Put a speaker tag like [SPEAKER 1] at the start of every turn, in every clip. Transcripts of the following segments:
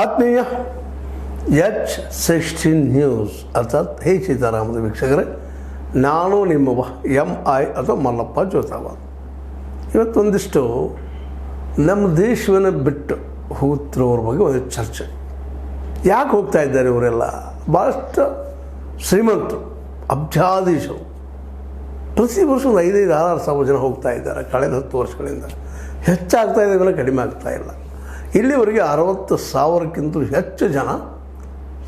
[SPEAKER 1] ಆತ್ಮೀಯ H sixteen news, ಅರ್ಥಾತ್ ಹೇ ಸೀತಾರಾಮದ ವೀಕ್ಷಕರೇ, ನಾನು ನಿಮ್ಮ ಎಂ ಐ ಅಥವಾ ಮಲ್ಲಪ್ಪ ಜ್ಯೋತಾವ ಇವತ್ತೊಂದಿಷ್ಟು ನಮ್ಮ ದೇಶವನ್ನು ಬಿಟ್ಟು ಹೋಗ್ತಿರೋರ ಬಗ್ಗೆ ಒಂದು ಚರ್ಚೆ. ಯಾಕೆ ಹೋಗ್ತಾ ಇದ್ದಾರೆ ಇವರೆಲ್ಲ? ಭಾಳಷ್ಟು ಶ್ರೀಮಂತರು ಅಬ್ಜಾಧೀಶರು ಪ್ರತಿ ವರ್ಷ ಒಂದು ಐದೈದು ಆರು ಸಾವಿರ ಜನ ಹೋಗ್ತಾ ಇದ್ದಾರೆ, ಕಳೆದ ಹತ್ತು ವರ್ಷಗಳಿಂದ. ಹೆಚ್ಚಾಗ್ತಾ ಇದೆ, ಇವೆಲ್ಲ ಕಡಿಮೆ ಆಗ್ತಾ ಇಲ್ಲ. ಇಲ್ಲಿವರೆಗೆ ಅರವತ್ತು ಸಾವಿರಕ್ಕಿಂತ ಹೆಚ್ಚು ಜನ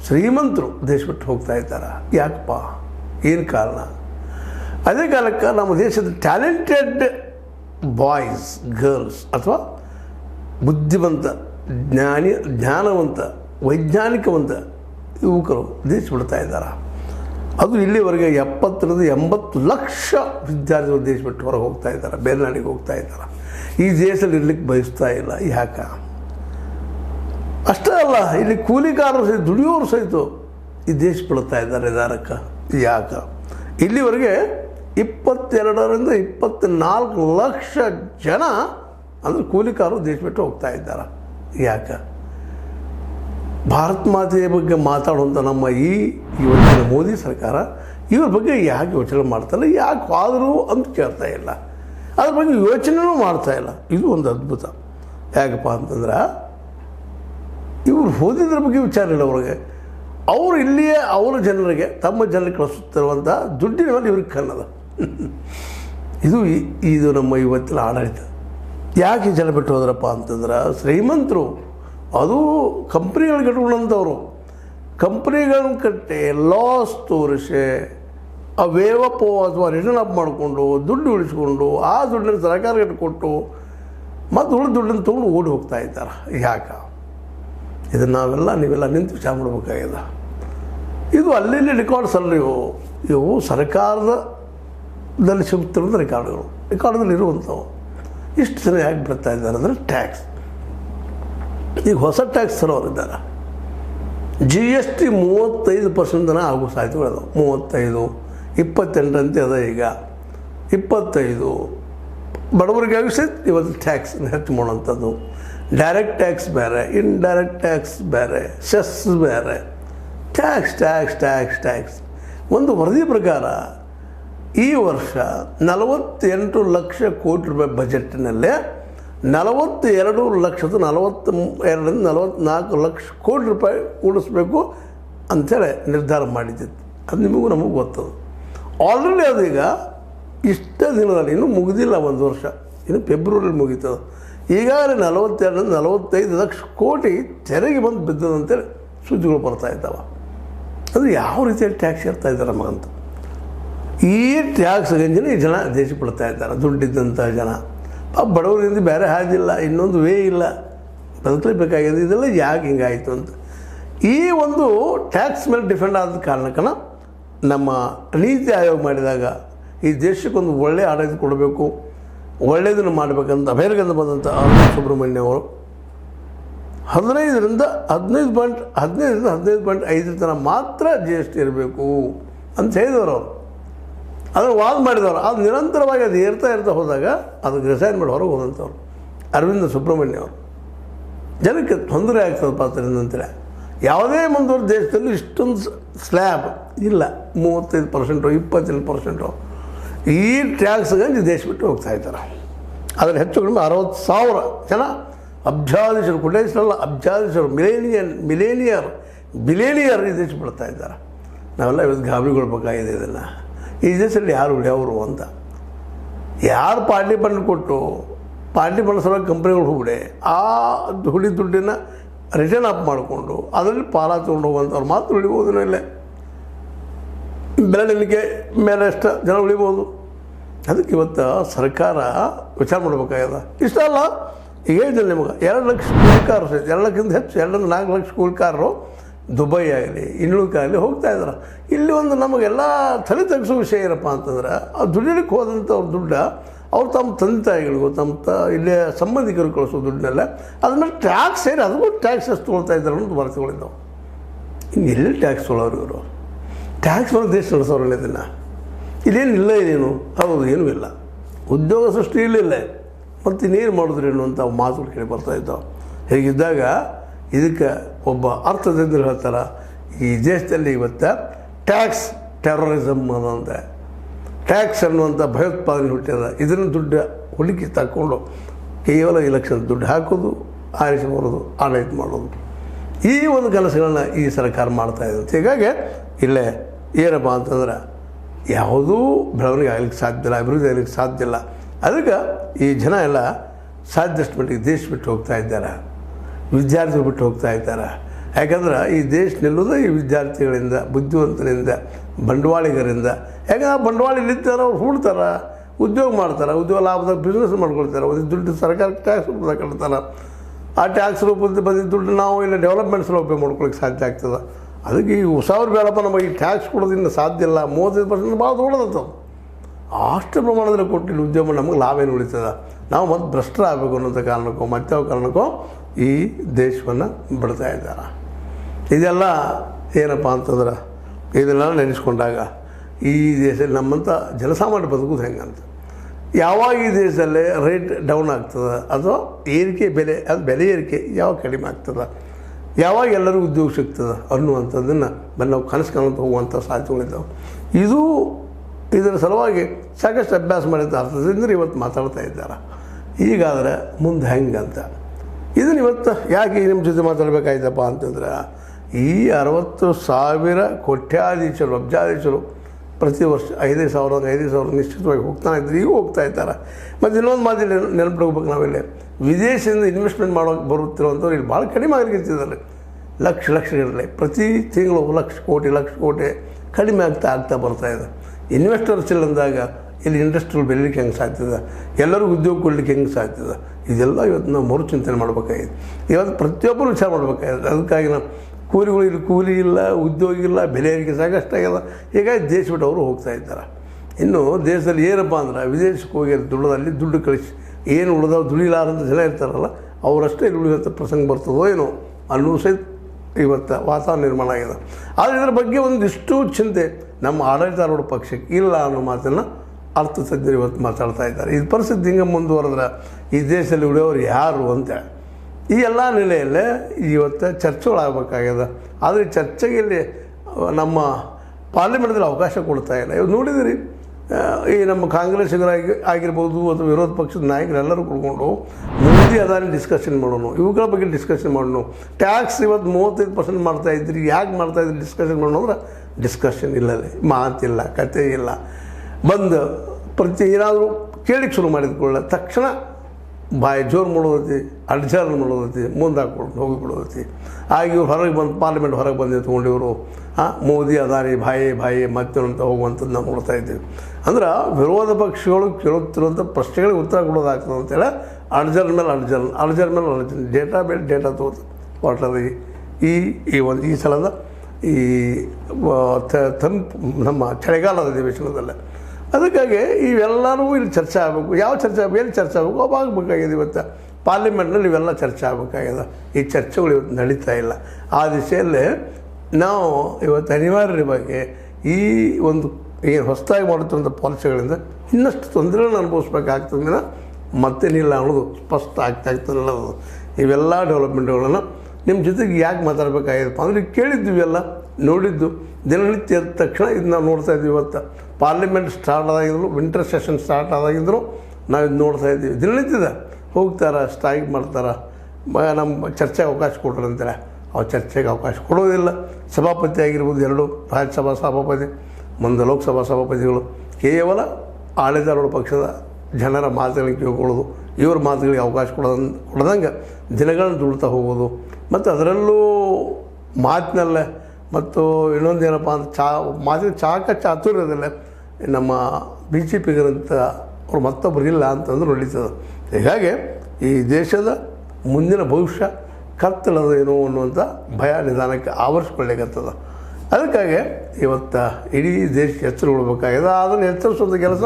[SPEAKER 1] ಶ್ರೀಮಂತರು ದೇಶ ಬಿಟ್ಟು ಹೋಗ್ತಾ ಇದ್ದಾರೆ. ಯಾಕಪ್ಪ? ಏನು ಕಾರಣ? ಅದೇ ಕಾಲಕ್ಕೆ ನಮ್ಮ ದೇಶದ ಟ್ಯಾಲೆಂಟೆಡ್ ಬಾಯ್ಸ್ ಗರ್ಲ್ಸ್ ಅಥವಾ ಬುದ್ಧಿವಂತ, ಜ್ಞಾನಿ, ಜ್ಞಾನವಂತ, ವೈಜ್ಞಾನಿಕವಂತ ಯುವಕರು ದೇಶ ಬಿಡ್ತಾ ಇದ್ದಾರೆ. ಅದು ಇಲ್ಲಿವರೆಗೆ ಎಪ್ಪತ್ತರಿಂದ ಎಂಬತ್ತು ಲಕ್ಷ ವಿದ್ಯಾರ್ಥಿಗಳು ದೇಶ ಬಿಟ್ಟು ಹೊರಗೆ ಹೋಗ್ತಾ ಇದ್ದಾರೆ ಬೇರೆ ನಾಡಿಗೆ ಹೋಗ್ತಾ ಇದ್ದಾರೆ. ಈ ದೇಶದಲ್ಲಿ ಇರ್ಲಿಕ್ಕೆ ಬಯಸ್ತಾ ಇಲ್ಲ. ಯಾಕೆ? ಅಷ್ಟೇ ಅಲ್ಲ, ಇಲ್ಲಿ ಕೂಲಿಕಾರರು ಸಹಿತ, ದುಡಿಯೋರು ಸಹಿತ ಈ ದೇಶ ಬಿಡ್ತಾ ಇದ್ದಾರೆ ದಾರಕ್ಕ ಯಾಕೆ ಇಲ್ಲಿವರೆಗೆ ಇಪ್ಪತ್ತೆರಡರಿಂದ ಇಪ್ಪತ್ತ್ನಾಲ್ಕು ಲಕ್ಷ ಜನ, ಅಂದರೆ ಕೂಲಿಕಾರರು ದೇಶ ಬಿಟ್ಟು ಹೋಗ್ತಾ ಇದ್ದಾರೆ ಯಾಕೆ ಭಾರತ ಮಾತೆಯ ಬಗ್ಗೆ ಮಾತಾಡುವಂಥ ನಮ್ಮ ಈ ಇವತ್ತಿನ ಮೋದಿ ಸರ್ಕಾರ, ಇವ್ರ ಬಗ್ಗೆ ಯಾಕೆ ಯೋಚನೆ ಮಾಡ್ತಾಯಿಲ್ಲ ಯಾಕೆ ಆದರೂ ಅಂತ ಕೇಳ್ತಾ ಇಲ್ಲ. ಅದ್ರ ಬಗ್ಗೆ ಯೋಚನೆನೂ ಮಾಡ್ತಾ ಇಲ್ಲ. ಇದು ಒಂದು ಅದ್ಭುತ. ಯಾಕಪ್ಪ ಅಂತಂದ್ರೆ ಇವ್ರು ಓದಿದ್ರ ಬಗ್ಗೆ ವಿಚಾರ ಇಲ್ಲ ಅವ್ರಿಗೆ. ಅವರು ಇಲ್ಲಿಯೇ ಅವರ ಜನರಿಗೆ, ತಮ್ಮ ಜನರಿಗೆ ಕಳಿಸುತ್ತಿರುವಂಥ ದುಡ್ಡಿನ ಮೇಲೆ ಇವ್ರಿಗೆ ಕನ್ನದ. ಇದು ಇದು ನಮ್ಮ ಇವತ್ತಿನ ಆಡಳಿತ. ಯಾಕೆ ಜನ ಬಿಟ್ಟು ಹೋದ್ರಪ್ಪ ಅಂತಂದ್ರೆ, ಶ್ರೀಮಂತರು, ಅದು ಕಂಪ್ನಿಗಳು ಕಟ್ಕೊಂಡಂಥವ್ರು ಕಂಪ್ನಿಗಳನ್ನ ಕಟ್ಟಿ ಲಾಸ್ ತೋರಿಸಿ ಅವೇವಪ್ಪೋ ಅಥವಾ ರಿಟರ್ನ್ ಅಪ್ ಮಾಡಿಕೊಂಡು, ದುಡ್ಡು ಉಳಿಸ್ಕೊಂಡು, ಆ ದುಡ್ಡನ್ನು ಸರ್ಕಾರ ಕಟ್ಟಿಕೊಟ್ಟು ಮತ್ತು ಉಳಿದ ದುಡ್ಡನ್ನು ತೊಗೊಂಡು ಓಡಿ ಹೋಗ್ತಾ ಇದ್ದಾರೆ. ಯಾಕೆ? ಇದನ್ನು ನಾವೆಲ್ಲ, ನೀವೆಲ್ಲ ನಿಂತು ವಿಚಾರ ಮಾಡಬೇಕಾಗಿದೆ ಇದು ಅಲ್ಲಿ ರೆಕಾರ್ಡ್ಸ್ ಅಲ್ಲ ಇವು. ಇವು ಸರ್ಕಾರದಲ್ಲಿ ಸಿಗುತ್ತಿರೋದು ರೆಕಾರ್ಡ್ಗಳು ರೆಕಾರ್ಡ್ದಲ್ಲಿ ಇರುವಂಥವು. ಇಷ್ಟು ಜನ ಯಾಕೆ ಬರ್ತಾ ಇದ್ದಾರೆ ಅಂದರೆ ಟ್ಯಾಕ್ಸ್ ಈಗ ಹೊಸ ಟ್ಯಾಕ್ಸ್ ತರೋರಿದ್ದಾರೆ ಜಿ ಎಸ್ ಟಿ ಮೂವತ್ತೈದು ಪರ್ಸೆಂಟ್ ತನಕ ಆಗೋ ಸಾಧ್ಯತೆಗಳು ಅದಾವೆ ಮೂವತ್ತೈದು ಇಪ್ಪತ್ತೆಂಟಂತೆ ಅದ ಈಗ. ಇಪ್ಪತ್ತೈದು. ಬಡವರಿಗೆ ಆಗಿಸಿ ಇವತ್ತು ಟ್ಯಾಕ್ಸ್ ಹೆಚ್ಚು ಮಾಡೋಂಥದ್ದು ಡೈರೆಕ್ಟ್ ಟ್ಯಾಕ್ಸ್ ಬೇರೆ ಇನ್ಡೈರೆಕ್ಟ್ ಟ್ಯಾಕ್ಸ್ ಬೇರೆ ಸೆಸ್ ಬೇರೆ. ಟ್ಯಾಕ್ಸ್ ಟ್ಯಾಕ್ಸ್ ಟ್ಯಾಕ್ಸ್ ಟ್ಯಾಕ್ಸ್ ಒಂದು ವರದಿ ಪ್ರಕಾರ, ಈ ವರ್ಷ ನಲವತ್ತೆಂಟು ಲಕ್ಷ ಕೋಟಿ ರೂಪಾಯಿ ಬಜೆಟ್ನಲ್ಲೇ ನಲವತ್ತೆರಡು ಲಕ್ಷದ ನಲವತ್ತು ಎರಡರಿಂದ ನಲವತ್ತ್ನಾಲ್ಕು ಲಕ್ಷ ಕೋಟಿ ರೂಪಾಯಿ ಕೂಡಿಸ್ಬೇಕು ಅಂಥೇಳಿ ನಿರ್ಧಾರ ಮಾಡಿದ್ದಿತ್ತು. ಅದು ನಿಮಗೂ ನಮಗೆ ಗೊತ್ತದು. ಆಲ್ರೆಡಿ ಅದೀಗ ಇಷ್ಟೇ ದಿನದಲ್ಲಿ, ಇನ್ನೂ ಮುಗಿದಿಲ್ಲ ಒಂದು ವರ್ಷ. ಇನ್ನು ಫೆಬ್ರವರಿಲಿ ಮುಗೀತದೆ. ಈಗಾಗಲೇ ನಲವತ್ತೆರಡರಿಂದ ನಲವತ್ತೈದು ಲಕ್ಷ ಕೋಟಿ ತೆರಿಗೆ ಬಂದು ಬಿದ್ದದಂತೇಳಿ ಸುದ್ದಿಗಳು ಬರ್ತಾ ಇದ್ದಾವೆ. ಅದು ಯಾವ ರೀತಿಯಲ್ಲಿ ಟ್ಯಾಕ್ಸ್ ಇರ್ತಾ ಇದ್ದಾರೆ ನಮಗಂತ ಈ ಟ್ಯಾಕ್ಸ್ ಗಂಜಿನ ಈ ಜನ ದೇಶ ಬಿಡ್ತಾ ಇದ್ದಾರೆ ದುಡ್ಡಿದ್ದಂಥ ಜನ. ಬಡವರಿಂದ ಬೇರೆ ಹಾದಿಲ್ಲ, ಇನ್ನೊಂದು ವೇ ಇಲ್ಲ. ಬದುಕಲೇಬೇಕಾಗಿದೆ, ಇದೆಲ್ಲ ಯಾಕೆ ಹಿಂಗಾಯಿತು ಅಂತ. ಈ ಒಂದು ಟ್ಯಾಕ್ಸ್ ಮೇಲೆ ಡಿಫೆಂಡ್ ಆದ ಕಾರಣಕ್ಕನ ನಮ್ಮ ನೀತಿ ಆಯೋಗ ಮಾಡಿದಾಗ ಈ ದೇಶಕ್ಕೊಂದು ಒಳ್ಳೆಯ ಆಡಳಿತ ಕೊಡಬೇಕು. ಒಳ್ಳೆಯದನ್ನು ಮಾಡಬೇಕಂತ ಅಮೇರಿಕದಿಂದ ಬಂದಂಥ ಆರ್ ಸುಬ್ರಹ್ಮಣ್ಯ ಅವರು ಹದಿನೈದರಿಂದ ಹದಿನೈದು ಪಾಯಿಂಟ್, ಹದಿನೈದರಿಂದ ಹದಿನೈದು ಪಾಯಿಂಟ್ ಐದರ ತನಕ ಮಾತ್ರ ಜಿ ಎಸ್ ಟಿ ಇರಬೇಕು ಅಂತ ಹೇಳಿದವರು ಅವರು. ಅದನ್ನು ವಾದ ಮಾಡಿದವರು. ಅದು ನಿರಂತರವಾಗಿ ಅದು ಏರ್ತಾ ಇರ್ತಾ ಹೋದಾಗ ಅದಕ್ಕೆ ರಿಸೈನ್ ಮಾಡಿ ಹೊರಗೆ ಹೋದಂಥವ್ರು, ಅರವಿಂದ ಸುಬ್ರಹ್ಮಣ್ಯ ಅವರು ಜನಕ್ಕೆ ತೊಂದರೆ ಆಗ್ತದೆ ಪಾತ್ರದಿಂದ ಅಂತೇಳಿ ಯಾವುದೇ ಮುಂದುವರೆದ ದೇಶದಲ್ಲಿ ಇಷ್ಟೊಂದು ಸ್ಲ್ಯಾಬ್ ಇಲ್ಲ. ಮೂವತ್ತೈದು ಪರ್ಸೆಂಟು, ಇಪ್ಪತ್ತೈದು ಪರ್ಸೆಂಟು. ಈ ಟ್ಯಾಕ್ಸ್ಗಂಜಿ ದೇಶ ಬಿಟ್ಟು ಹೋಗ್ತಾ ಇದ್ದಾರೆ. ಅದರ ಹೆಚ್ಚು ಕಡಿಮೆ ಅರವತ್ತು ಸಾವಿರ ಜನ ಅಬ್ಜಾದಿಶರು ಕುಟೇಶ್ವರಲ್ಲ ಅಬ್ಜಾದಿಶರು ಮಿಲೇನಿಯನ್ ಮಿಲೇನಿಯರ್, ಬಿಲೇನಿಯರ್ ಈ ದೇಶ ಬಿಡ್ತಾ ಇದ್ದಾರೆ. ನಾವೆಲ್ಲ ಇವತ್ತು ಗಾಬರಿಗೊಳ್ಬೇಕಾಗಿದೆ ಇದನ್ನು. ಈ ದೇಶದಲ್ಲಿ ಯಾರು ಉಳಿಯವರು ಅಂತ. ಯಾರು ಪಾರ್ಟಿ ಕೊಟ್ಟು ಪಾರ್ಟಿ ಸಲುವಾಗಿ ಕಂಪ್ನಿಗಳು ಹೋಗ್ಬಿಡೆ, ಆ ಹುಡಿ ದುಡ್ಡಿನ ರಿಟರ್ನ್ ಅಪ್ ಮಾಡಿಕೊಂಡು ಅದರಲ್ಲಿ ಪಾಲ ತೊಗೊಂಡು ಹೋಗುವಂಥವ್ರು ಮಾತ್ರ ಉಳಿಬೋದು ಇಲ್ಲೇ. ಬೆರಳಿಗೆ ಮೇಲೆ ಎಷ್ಟು ಜನ ಉಳಿಬೋದು. ಅದಕ್ಕೆ ಇವತ್ತು ಸರ್ಕಾರ ವಿಚಾರ ಮಾಡಬೇಕಾಗ್ಯದ? ಇಷ್ಟ ಅಲ್ಲ? ಈಗ ಹೇಳಿದ್ರೆ ನಿಮಗೆ, ಎರಡು ಲಕ್ಷ ಕೂಲಿಕಾರರು ಸಹಿತ ಎರಡು ಲಕ್ಷದಿಂದ ಹೆಚ್ಚು, ಎರಡರಿಂದ ನಾಲ್ಕು ಲಕ್ಷ ಕೂಲಿಕಾರರು ದುಬೈ ಆಗಲಿ ಇನ್ನುಳಿಕಾಗಲಿ ಹೋಗ್ತಾ ಇದ್ದಾರೆ ಇಲ್ಲಿ ಒಂದು ನಮಗೆಲ್ಲ ತಲೆ ತಗ್ಸೋ ವಿಷಯ ಏನಪ್ಪ ಅಂತಂದ್ರೆ, ಆ ದುಡಿಲಿಕ್ಕೆ ಹೋದಂಥವ್ರ ದುಡ್ಡ, ಅವ್ರು ತಮ್ಮ ತಂದೆ ತಾಯಿಗಳಿಗೂ, ತಮ್ಮ ತ, ಇಲ್ಲೇ ಸಂಬಂಧಿಕರು ಕಳಿಸೋ ದುಡ್ಡನ್ನೆಲ್ಲ ಅದ್ಮೇಲೆ ಟ್ಯಾಕ್ಸ್ ಸೇರಿ ಅದಕ್ಕೂ ಟ್ಯಾಕ್ಸ್ ಎಷ್ಟು ತೊಗೊಳ್ತಾ ಇದ್ದಾರೆ ಅಂತ ಬರ್ತಿಗಳಿದ್ದಾವೆ ಇನ್ನು ಎಲ್ಲಿ ಟ್ಯಾಕ್ಸ್ ತೊಗೊಳೋರು ಇವರು? ಟ್ಯಾಕ್ಸ್ ಒಳಗೆ ದೇಶ ನಡೆಸೋರಲ್ಲ ಇದನ್ನು. ಇಲ್ಲೇನು ಇಲ್ಲ ಇದೇನು? ಹೌದು, ಏನೂ ಇಲ್ಲ. ಉದ್ಯೋಗ ಸೃಷ್ಟಿ ಇಲ್ಲ ಮತ್ತು ಇನ್ನೇನು ಅಂತ ಮಾತುಗಳು ಕೇಳಿ ಬರ್ತಾ ಇದ್ದಾವೆ. ಹೀಗಿದ್ದಾಗ ಇದಕ್ಕೆ ಒಬ್ಬ ಅರ್ಥದಿಂದ ಹೇಳ್ತಾರೆ, ಈ ದೇಶದಲ್ಲಿ ಇವತ್ತು ಟ್ಯಾಕ್ಸ್ ಟೆರರಿಸಮ್ ಅನ್ನೋಂಥ ಟ್ಯಾಕ್ಸ್ ಅನ್ನುವಂಥ ಭಯೋತ್ಪಾದನೆ ಹುಟ್ಟಿದ, ಇದನ್ನು ದುಡ್ಡು ಹುಡುಕಿ ತಕ್ಕೊಂಡು ಕೇವಲ ಇಲೆಕ್ಷನ್ ದುಡ್ಡು ಹಾಕೋದು ಆರಿಸಿ ಬರೋದು, ಆಡಳಿತ ಮಾಡೋದು. ಈ ಒಂದು ಕೆಲಸಗಳನ್ನ ಈ ಸರ್ಕಾರ ಮಾಡ್ತಾ ಇದೆ ಹೀಗಾಗಿ ಇಲ್ಲೇ ಏನಪ್ಪ ಅಂತಂದ್ರೆ ಯಾವುದೂ ಬೆಳವಣಿಗೆ ಆಗ್ಲಿಕ್ಕೆ ಸಾಧ್ಯ ಇಲ್ಲ, ಅಭಿವೃದ್ಧಿ ಆಗ್ಲಿಕ್ಕೆ ಸಾಧ್ಯ ಇಲ್ಲ. ಅದಕ್ಕೆ ಈ ಜನ ಎಲ್ಲ ಸಾಧ್ಯಷ್ಟು ಮಟ್ಟಿಗೆ ದೇಶ ಬಿಟ್ಟು ಹೋಗ್ತಾ ಇದ್ದಾರೆ. ವಿದ್ಯಾರ್ಥಿಗಳು ಬಿಟ್ಟು ಹೋಗ್ತಾ ಇದ್ದಾರೆ. ಯಾಕಂದ್ರೆ ಈ ದೇಶ ನಿಲ್ಲೋದು ಈ ವಿದ್ಯಾರ್ಥಿಗಳಿಂದ, ಬುದ್ಧಿವಂತರಿಂದ, ಬಂಡವಾಳಿಗರಿಂದ. ಯಾಕಂದ್ರೆ ಬಂಡವಾಳ ಇಲ್ಲಿದ್ದಾರೆ, ಅವ್ರು ಹೂಡ್ತಾರೆ, ಉದ್ಯೋಗ ಮಾಡ್ತಾರೆ, ಉದ್ಯೋಗ ಲಾಭದಾಗ ಬಿಸ್ನೆಸ್ ಮಾಡ್ಕೊಳ್ತಾರೆ, ಒಂದು ದುಡ್ಡು ಸರ್ಕಾರಕ್ಕೆ ಟ್ಯಾಕ್ಸ್ ರೂಪದಾಗ ಕಟ್ತಾರೆ. ಆ ಟ್ಯಾಕ್ಸ್ ರೂಪದಲ್ಲಿ ಬಂದಿದ್ದ ದುಡ್ಡು ನಾವು ಇಲ್ಲಿ ಡೆವಲಪ್ಮೆಂಟ್ಸ್ ಉಪಯೋಗ ಮಾಡ್ಕೊಳಕ್ಕೆ ಸಾಧ್ಯ ಆಗ್ತದೆ. ಅದಕ್ಕೆ ಈ ಸಾವಿರ ಬೇಡಪ್ಪ, ನಮಗೆ ಈ ಟ್ಯಾಕ್ಸ್ ಕೊಡೋದಿಂದ ಸಾಧ್ಯ ಇಲ್ಲ. ಮೂವತ್ತೈದು ಪರ್ಸೆಂಟ್ ಭಾಳ ದೊಡ್ಡದಂತ ಅಷ್ಟು ಪ್ರಮಾಣದಲ್ಲಿ ಕೊಟ್ಟಿಲ್ಲ ಉದ್ಯಮ ನಮಗೆ ಲಾಭ ಏನು ಉಳಿತದ? ನಾವು ಮತ್ತೆ ಭ್ರಷ್ಟರಾಗಬೇಕು ಅನ್ನೋಂಥ ಕಾರಣಕ್ಕೋ, ಮತ್ತಾವ ಕಾರಣಕ್ಕೋ ಈ ದೇಶವನ್ನು ಬಿಡ್ತಾ ಇದ್ದಾರೆ. ಇದೆಲ್ಲ ಏನಪ್ಪ ಅಂತಂದ್ರೆ, ಇದನ್ನೆಲ್ಲ ನೆನೆಸ್ಕೊಂಡಾಗ ಈ ದೇಶದಲ್ಲಿ ನಮ್ಮಂಥ ಜನಸಾಮಾನ್ಯ ಬದುಕೋದು ಹೆಂಗಂತ? ಯಾವಾಗ ಈ ದೇಶದಲ್ಲಿ ರೇಟ್ ಡೌನ್ ಆಗ್ತದೆ? ಅಥವಾ ಏರಿಕೆ ಬೆಲೆ, ಅದು ಬೆಲೆ ಏರಿಕೆ ಯಾವಾಗ ಕಡಿಮೆ ಆಗ್ತದೆ? ಯಾವಾಗ ಎಲ್ಲರಿಗೂ ಉದ್ಯೋಗ ಸಿಗ್ತದೆ ಅನ್ನುವಂಥದ್ದನ್ನು ಬಂದು ನಾವು ಕನಸು ಹೋಗುವಂಥ ಸಾಧ್ಯತೆಗಳಿದ್ದಾವೆ. ಇದು ಇದರ ಸಲುವಾಗಿ ಸಾಕಷ್ಟು ಅಭ್ಯಾಸ ಮಾಡಿದ ಅರ್ಥದಿಂದ ಇವತ್ತು ಮಾತಾಡ್ತಾ ಇದ್ದಾರೆ. ಈಗಾದರೆ ಮುಂದೆ ಹೆಂಗೆ ಅಂತ. ಇದನ್ನು ಇವತ್ತು ಯಾಕೆ ನಿಮ್ಮ ಜೊತೆ ಮಾತಾಡಬೇಕಾಯ್ತಪ್ಪ ಅಂತಂದ್ರೆ, ಈ ಅರವತ್ತು ಸಾವಿರ ಕೋಟ್ಯಾಧೀಶರು, ಅಬ್ಜಾಧೀಶರು ಪ್ರತಿ ವರ್ಷ ಐದೈದು ಸಾವಿರ ಐದೈದು ಸಾವಿರ ನಿಶ್ಚಿತವಾಗಿ ಹೋಗ್ತಾನೆ ಇದ್ರು ಈಗ ಹೋಗ್ತಾ ಇದ್ದಾರೆ. ಮತ್ತು ಇನ್ನೊಂದು ಮಾತು ಇಲ್ಲಿ ನೆನಪಿಡ್ಬೇಕು ನಾವಿಲ್ಲಿ. ವಿದೇಶದಿಂದ ಇನ್ವೆಸ್ಟ್ಮೆಂಟ್ ಮಾಡೋಕೆ ಬರುತ್ತಿರುವಂಥವ್ರು ಇಲ್ಲಿ ಭಾಳ ಕಡಿಮೆ ಆಗಿರ್ತಿದ್ದಾರೆ. ಲಕ್ಷ ಲಕ್ಷ ಇರಲಿ ಪ್ರತಿ ತಿಂಗಳು ಲಕ್ಷ ಕೋಟಿ ಲಕ್ಷ ಕೋಟಿ ಕಡಿಮೆ ಆಗ್ತಾ ಆಗ್ತಾ ಬರ್ತಾ ಇದೆ. ಇನ್ವೆಸ್ಟರ್ಸ್ ಇಲ್ಲ ಅಂದಾಗ ಇಲ್ಲಿ ಇಂಡಸ್ಟ್ರಿಗಳು ಬೆಳಿಲಿಕ್ಕೆ ಹೆಂಗೆ ಸಾಧ್ಯದ ಎಲ್ಲರಿಗೂ ಉದ್ಯೋಗ ಕೊಡಲಿಕ್ಕೆ ಹೆಂಗೆ ಸಾಧ್ಯದ ಇದೆಲ್ಲ ಇವತ್ತು ನಾವು ಮರುಚಿಂತನೆ ಮಾಡಬೇಕಾಗಿದೆ. ಇವತ್ತು ಪ್ರತಿಯೊಬ್ಬರು ವಿಚಾರ ಮಾಡಬೇಕಾಗಿದೆ. ಅದಕ್ಕಾಗಿ ನಾವು ಕೂಲಿಗಳು ಇಲ್ಲಿ ಕೂಲಿ ಇಲ್ಲ, ಉದ್ಯೋಗ ಇಲ್ಲ, ಬೆಲೆ ಏರಿಕೆ ಆಗಿಲ್ಲ ಹೀಗಾಗಿ ದೇಶ ಬಿಟ್ಟು ಅವರು ಹೋಗ್ತಾ ಇದ್ದಾರೆ. ಇನ್ನು ದೇಶದಲ್ಲಿ ಏನಪ್ಪ ಅಂದ್ರೆ ವಿದೇಶಕ್ಕೆ ಹೋಗಿ ದುಡ್ಡದಲ್ಲಿ ದುಡ್ಡು ಕಳಿಸಿ, ಏನು ಉಳಿದ ದುಡಿಲಾರಂತ ಜನ ಇರ್ತಾರಲ್ಲ, ಅವರಷ್ಟೇ ಅಂತ ಪ್ರಸಂಗ ಬರ್ತದೋ ಏನೋ ಅಲ್ಲೂ ಸಹಿತ ಇವತ್ತು ವಾತಾವರಣ ನಿರ್ಮಾಣ ಆಗಿದೆ ಆದರೆ ಇದರ ಬಗ್ಗೆ ಒಂದಿಷ್ಟು ಚಿಂತೆ ನಮ್ಮ ಆಡಳಿತಾರೂಢ ಪಕ್ಷಕ್ಕೆ ಇಲ್ಲ ಅನ್ನೋ ಮಾತನ್ನು ಅರ್ಥ ತಜ್ಞರು ಇವತ್ತು ಮಾತಾಡ್ತಾ ಇದ್ದಾರೆ. ಈ ಪರಿಸ್ಥಿತಿ ಹಿಂಗೆ ಮುಂದುವರೆದ್ರೆ ಈ ದೇಶದಲ್ಲಿ ಉಳಿಯೋರು ಯಾರು ಅಂತ ಈ ಎಲ್ಲ ನೆಲೆಯಲ್ಲೇ ಇವತ್ತು ಚರ್ಚೆಗಳಾಗಬೇಕಾಗ್ಯದ ಆದರೆ ಚರ್ಚೆಗೆ ಇಲ್ಲಿ ನಮ್ಮ ಪಾರ್ಲಿಮೆಂಟ್ದಲ್ಲಿ ಅವಕಾಶ ಕೊಡ್ತಾ ಇಲ್ಲ. ಇವಾಗ ನೋಡಿದಿರಿ ಈ ನಮ್ಮ ಕಾಂಗ್ರೆಸ್ಸಿಗರಾಗಿ ಆಗಿರ್ಬೋದು ಅಥವಾ ವಿರೋಧ ಪಕ್ಷದ ನಾಯಕರೆಲ್ಲರೂ ಕೂಡ್ಕೊಂಡು ಮೋದಿ ಅದಾನೆ ಡಿಸ್ಕಷನ್ ಮಾಡೋಣ ಇವುಗಳ ಬಗ್ಗೆ ಡಿಸ್ಕಷನ್ ಮಾಡೋಣ ಟ್ಯಾಕ್ಸ್ ಇವತ್ತು ಮೂವತ್ತೈದು ಪರ್ಸೆಂಟ್ ಮಾಡ್ತಾ ಇದ್ರಿ ಯಾಕೆ ಮಾಡ್ತಾ ಇದ್ರಿ ಡಿಸ್ಕಷನ್ ಮಾಡೋಣ ಅಂದ್ರೆ ಡಿಸ್ಕಷನ್ ಇಲ್ಲದೆ, ಮಾತಿಲ್ಲ ಕತೆ ಇಲ್ಲ ಬಂದು ಪ್ರತಿ ಏನಾದರೂ ಕೇಳಿಕ್ಕೆ ಶುರು ಮಾಡಿದ ಮಾಡಿದ್ಕೊಳ್ಳ, ತಕ್ಷಣ ಬಾಯಿ ಜೋರು ಮಾಡೋದೈತಿ ಅಡ್ಜಾರ್ ಮಾಡೋದೈತಿ ಮುಂದೆ ಹಾಕ್ಕೊಂಡು ಹೋಗಿಬಿಡೋದೈತಿ ಆಗ ಇವ್ರು ಹೊರಗೆ ಬಂದು ಪಾರ್ಲಿಮೆಂಟ್ ಹೊರಗೆ ಬಂದು ತೊಗೊಂಡಿವರು ಮೋದಿ ಅದಾರಿ ಬಾಯಿ ಬಾಯಿ ಮತ್ತೆ ಅಂತ ಹೋಗುವಂಥದ್ದು ನಾವು ನೋಡ್ತಾ ಇದ್ದೀವಿ. ಅಂದ್ರೆ ವಿರೋಧ ಪಕ್ಷಗಳು ಕೇಳುತ್ತಿರುವಂಥ ಪ್ರಶ್ನೆಗಳಿಗೆ ಉತ್ತರ ಕೊಡೋದಾಗ್ತದೆ ಅಂತೇಳಿ ಅಡ್ಜರ್ ಮೇಲೆ ಅಡ್ಜರ್ನ್ ಅಡ್ಜರ್ ಮೇಲೆ ಅಡ್ಜರ್ನ್ ಡೇಟಾ ಮೇಲೆ ಡೇಟಾ ತೋರ್ತು ವಾಟರ್ ಈ ಈ ಒಂದು, ಈ ಸಲದ ಈ ನಮ್ಮ ಚಳಿಗಾಲದ ಅಧಿವೇಶನದಲ್ಲೇ ಅದಕ್ಕಾಗಿ ಇವೆಲ್ಲರೂ ಇಲ್ಲಿ ಚರ್ಚೆ ಆಗಬೇಕು. ಯಾವ ಚರ್ಚೆ ಆಗಬೇಕು? ಏನು ಚರ್ಚೆ ಆಗಬೇಕು? ಅವು ಆಗಬೇಕಾಗಿದೆ ಇವತ್ತು. ಪಾರ್ಲಿಮೆಂಟ್ನಲ್ಲಿ ಇವೆಲ್ಲ ಚರ್ಚೆ ಆಗಬೇಕಾಗಿದೆ. ಈ ಚರ್ಚೆಗಳು ಇವತ್ತು ನಡೀತಾ ಇಲ್ಲ. ಆ ದಿಶೆಯಲ್ಲಿ ನಾವು ಇವತ್ತು ಬಗ್ಗೆ ಈ ಒಂದು ಏನು ಹೊಸದಾಗಿ ಮಾಡುತ್ತಿರುವಂಥ ಪಾಲಿಸಿಗಳಿಂದ ಇನ್ನಷ್ಟು ತೊಂದರೆಗಳನ್ನು ಅನುಭವಿಸ್ಬೇಕಾಗ್ತದೆ ಮತ್ತೇನಿಲ್ಲ ಅನ್ನೋದು ಸ್ಪಷ್ಟ ಆಗ್ತಾ ಅನ್ನೋದು. ಇವೆಲ್ಲ ಡೆವಲಪ್ಮೆಂಟ್ಗಳನ್ನು ನಿಮ್ಮ ಜೊತೆಗೆ ಯಾಕೆ ಮಾತಾಡಬೇಕಾಗಿದೆ ಅಂದರೆ ಕೇಳಿದ್ದು ಇವೆಲ್ಲ ನೋಡಿದ್ದು. ದಿನನಿತ್ಯ ತಕ್ಷಣ ಇದು ನಾವು ನೋಡ್ತಾ ಇದ್ದೀವಿ ಇವತ್ತು. ಪಾರ್ಲಿಮೆಂಟ್ ಸ್ಟಾರ್ಟ್ ಆದಾಗಿದ್ರು ವಿಂಟರ್ ಸೆಷನ್ ಸ್ಟಾರ್ಟ್ ಆದಾಗಿದ್ರು ನಾವು ಇದು ನೋಡ್ತಾ ಇದ್ದೀವಿ. ದಿನನಿತ್ಯದ ಹೋಗ್ತಾರೆ ಸ್ಟ್ರೈಕ್ ಮಾಡ್ತಾರೆ? ಮ- ನಮ್ಮ ಚರ್ಚೆಗೆ ಅವಕಾಶ ಕೊಡ್ರಿ ಅಂತಾರೆ. ಅವ್ರು ಚರ್ಚೆಗೆ ಅವಕಾಶ ಕೊಡೋದಿಲ್ಲ. ಸಭಾಪತಿ ಆಗಿರ್ಬೋದು ಎರಡು, ರಾಜ್ಯಸಭಾ ಸಭಾಪತಿ, ಮುಂದೆ ಲೋಕಸಭಾ ಸಭಾಪತಿಗಳು. ಕೇವಲ ಆಡಳಿತಾರೂಢ ಪಕ್ಷದ ಜನರ ಮಾತುಗಳನ್ನ ಕೇಳ್ಕೊಳ್ಳೋದು, ಇವ್ರ ಮಾತುಗಳಿಗೆ ಅವಕಾಶ ಕೊಡೋದ್ ಕೊಡ್ದಂಗೆ ದಿನಗಳನ್ನು ದುಡ್ತಾ ಹೋಗೋದು. ಮತ್ತು ಅದರಲ್ಲೂ ಮಾತಿನಲ್ಲೇ ಮತ್ತು ಇನ್ನೊಂದು ಏನಪ್ಪ ಅಂದ್ರೆ ಚಾ, ಮಾತಿನ ಚಾಕ ಚಾತುರ್ಯದಲ್ಲೇ ನಮ್ಮ ಬಿ ಜೆ ಪಿಗರಂತ ಅವ್ರು ಮತ್ತೊಬ್ಬರು ಇಲ್ಲ ಅಂತಂದ್ರೆ ನಡೀತದೆ. ಹೀಗಾಗಿ ಈ ದೇಶದ ಮುಂದಿನ ಭವಿಷ್ಯ ಕತ್ತಲದೇನೋ ಅನ್ನುವಂಥ ಭಯ ನಿಧಾನಕ್ಕೆ ಆವರಿಸ್ಕೊಳ್ಳಿಕತ್ತದ ಅದಕ್ಕಾಗಿ ಇವತ್ತು ಇಡೀ ದೇಶ ಎಚ್ಚರಗೊಳ್ಬೇಕಾಗಿದೆ ಅದನ್ನು ಎಚ್ಚರಿಸುವಂಥ ಕೆಲಸ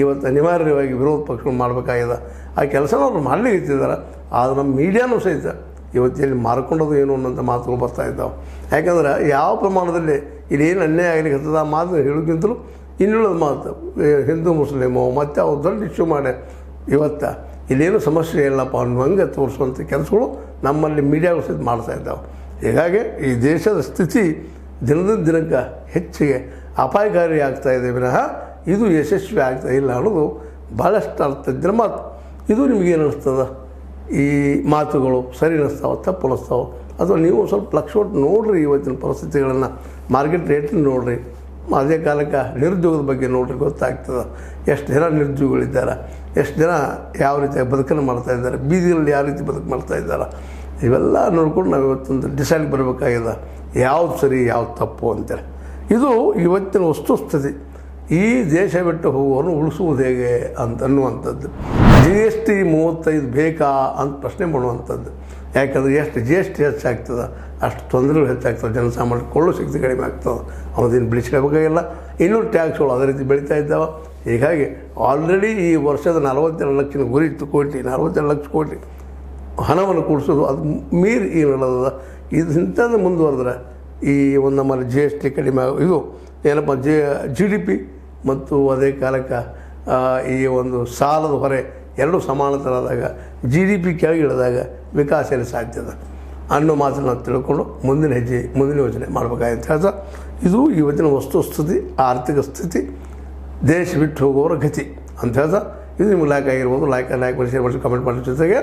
[SPEAKER 1] ಇವತ್ತು ಅನಿವಾರ್ಯವಾಗಿ ವಿರೋಧ ಪಕ್ಷಗಳು ಮಾಡಬೇಕಾಗಿದೆ. ಆ ಕೆಲಸನ ಅವ್ರು ಮಾಡಲಿಕ್ಕಿದ್ದಾರೆ ಆದರೆ ನಮ್ಮ ಮೀಡಿಯಾನೂ ಸಹಿತ ಇವತ್ತು ಇಲ್ಲಿ ಮಾರ್ಕೊಂಡೋದು ಏನು ಅನ್ನೋಂಥ ಮಾತುಗಳು ಬರ್ತಾ ಇದ್ದಾವೆ. ಯಾಕಂದ್ರೆ ಯಾವ ಪ್ರಮಾಣದಲ್ಲಿ ಇಲ್ಲೇನು ಅನ್ಯಾಯ ಆಗಲಿಕ್ಕೆ ಆ ಮಾತು ಹೇಳೋಕ್ಕಿಂತಲೂ ಇನ್ನುಳಿದ ಮಾತು ಹಿಂದೂ, ಮುಸ್ಲಿಮು, ಮತ್ತು ಅವ್ರು ದೊಡ್ಡ ಇಶ್ಯೂ ಮಾಡಿ ಇವತ್ತು ಇಲ್ಲೇನು ಸಮಸ್ಯೆ ಇಲ್ಲಪ್ಪ ಅನ್ನುವಂಗೆ ತೋರಿಸುವಂಥ ಕೆಲಸಗಳು ನಮ್ಮಲ್ಲಿ ಮೀಡಿಯಾಗಳು ಸಹಿತ ಮಾಡ್ತಾ ಇದ್ದಾವೆ. ಹೀಗಾಗಿ ಈ ದೇಶದ ಸ್ಥಿತಿ ದಿನದಿಂದ ದಿನಕ್ಕೆ ಹೆಚ್ಚಿಗೆ ಅಪಾಯಕಾರಿ ಆಗ್ತಾ ಇದೆ ವಿನಃ ಇದು ಯಶಸ್ವಿ ಆಗ್ತಾ ಇಲ್ಲ ಅನ್ನೋದು ಭಾಳಷ್ಟು ಅರ್ಥಜ್ಞರ ಮಾತು. ಇದು ನಿಮಗೇನು ಅನಿಸ್ತದ? ಈ ಮಾತುಗಳು ಸರಿ ಅನಿಸ್ತಾವೆ ತಪ್ಪು ಅಥವಾ ನೀವು ಸ್ವಲ್ಪ ಲಕ್ಷ ಕೊಟ್ಟು ನೋಡ್ರಿ ಇವತ್ತಿನ ಪರಿಸ್ಥಿತಿಗಳನ್ನು, ಮಾರ್ಕೆಟ್ ರೇಟನ್ನು ನೋಡಿರಿ. ಅದೇ ಕಾಲಕ್ಕೆ ನಿರುದ್ಯೋಗದ ಬಗ್ಗೆ ನೋಡ್ರಿ, ಗೊತ್ತಾಗ್ತದೆ. ಎಷ್ಟು ಜನ ನಿರುದ್ಯೋಗಿಗಳಿದ್ದಾರೆ, ಎಷ್ಟು ಜನ ಯಾವ ರೀತಿಯಾಗಿ ಬದುಕನ್ನು ಮಾಡ್ತಾ ಇದ್ದಾರೆ, ಬೀದಿಗಳಲ್ಲಿ ಯಾವ ರೀತಿ ಬದುಕು ಮಾಡ್ತಾ ಇದ್ದಾರೆ. ಇವೆಲ್ಲ ನೋಡ್ಕೊಂಡು ನಾವು ಇವತ್ತೊಂದು ಡಿಸೈಡ್ ಬರಬೇಕಾಗಿದೆ. ಯಾವ್ದು ಸರಿ, ಯಾವ್ದು ತಪ್ಪು ಅಂತೇಳಿ. ಇದು ಇವತ್ತಿನ ವಸ್ತುಸ್ಥಿತಿ. ಈ ದೇಶ ಬಿಟ್ಟು ಹೋಗುವವನು ಉಳಿಸುವುದು ಹೇಗೆ ಅಂತ ಅನ್ನುವಂಥದ್ದು. ಜಿ ಎಸ್ ಟಿ ಮೂವತ್ತೈದು ಬೇಕಾ ಅಂತ ಪ್ರಶ್ನೆ ಮಾಡುವಂಥದ್ದು. ಯಾಕಂದರೆ ಎಷ್ಟು ಜಿ ಎಸ್ ಟಿ ಹೆಚ್ಚಾಗ್ತದೆ, ಅಷ್ಟು ತೊಂದರೆಗಳು ಹೆಚ್ಚಾಗ್ತದೆ, ಜನಸಾಮಾನ್ಯ ಕೊಳ್ಳು ಶಕ್ತಿ ಕಡಿಮೆ ಆಗ್ತದೆ. ಅವನೇನು ಬಿಡಿಸ್ಕೋಬೇಕಾಗಿಲ್ಲ ಇನ್ನೂ ಟ್ಯಾಕ್ಸ್ಗಳು ಅದೇ ರೀತಿ ಬೆಳೀತಾ ಇದ್ದಾವೆ. ಹೀಗಾಗಿ ಆಲ್ರೆಡಿ ಈ ವರ್ಷದ ನಲವತ್ತೆರಡು ಲಕ್ಷದ ಗುರಿ ಇತ್ತು ಕೋಟಿ, ನಲವತ್ತೆರಡು ಲಕ್ಷ ಕೋಟಿ ಹಣವನ್ನು ಕೂಡಿಸೋದು ಅದು ಮೀರಿ ಏನು ಹೇಳೋದ ಇದು ಇಂಥದ್ದು ಮುಂದುವರೆದ್ರೆ ಈ ಒಂದು ನಮ್ಮಲ್ಲಿ ಜಿ ಎಸ್ ಟಿ ಕಡಿಮೆ ಆಗೋ, ಇದು ಏನಪ್ಪ, ಜಿ ಜಿ ಡಿ ಪಿ ಮತ್ತು ಅದೇ ಕಾಲಕ್ಕೆ ಈ ಒಂದು ಸಾಲದ ಹೊರೆ ಎರಡೂ ಸಮಾನತರಾದಾಗ ಜಿ ಡಿ ಪಿ ಕೆಳಗೆ ಇಳಿದಾಗ ವಿಕಾಸ ಏನು ಸಾಧ್ಯದ ಅನ್ನೋ ಮಾತನ್ನು ನಾವು ತಿಳ್ಕೊಂಡು ಮುಂದಿನ ಹೆಜ್ಜೆ, ಮುಂದಿನ ಯೋಚನೆ ಮಾಡಬೇಕಾಗಿತ್ತು ಹೇಳ್ತಾ, ಇದು ಇವತ್ತಿನ ವಸ್ತುಸ್ಥಿತಿ ಆರ್ಥಿಕ ಸ್ಥಿತಿ, ದೇಶ ಬಿಟ್ಟು ಹೋಗೋರ ಗತಿ ಅಂತ ಹೇಳ್ತಾ, ಇದು ನಿಮ್ಗೆ ಲೈಕ್ ಆಗಿರ್ಬೋದು ಲೈಕ್ ಲೈಕ್ ಮಾಡಿ ಶೇರ್ ಮಾಡಿ ಕಮೆಂಟ್ ಮಾಡೋ ಜೊತೆಗೆ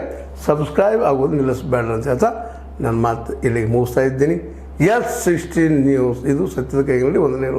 [SPEAKER 1] ಸಬ್ಸ್ಕ್ರೈಬ್ ಆಗೋದು ನಿಲ್ಲಿಸಬೇಡ ಅಂತ ಹೇಳ್ತಾ, ನನ್ನ ಮಾತು ಇಲ್ಲಿಗೆ ಮುಗಿಸ್ತಾ ಇದ್ದೀನಿ. ಎಸ್ ಸಿಕ್ಸ್ಟೀನ್ ನ್ಯೂಸ್ ಇದು ಸತ್ಯದ ಕೈಗಳಲ್ಲಿ ಒಂದನೇ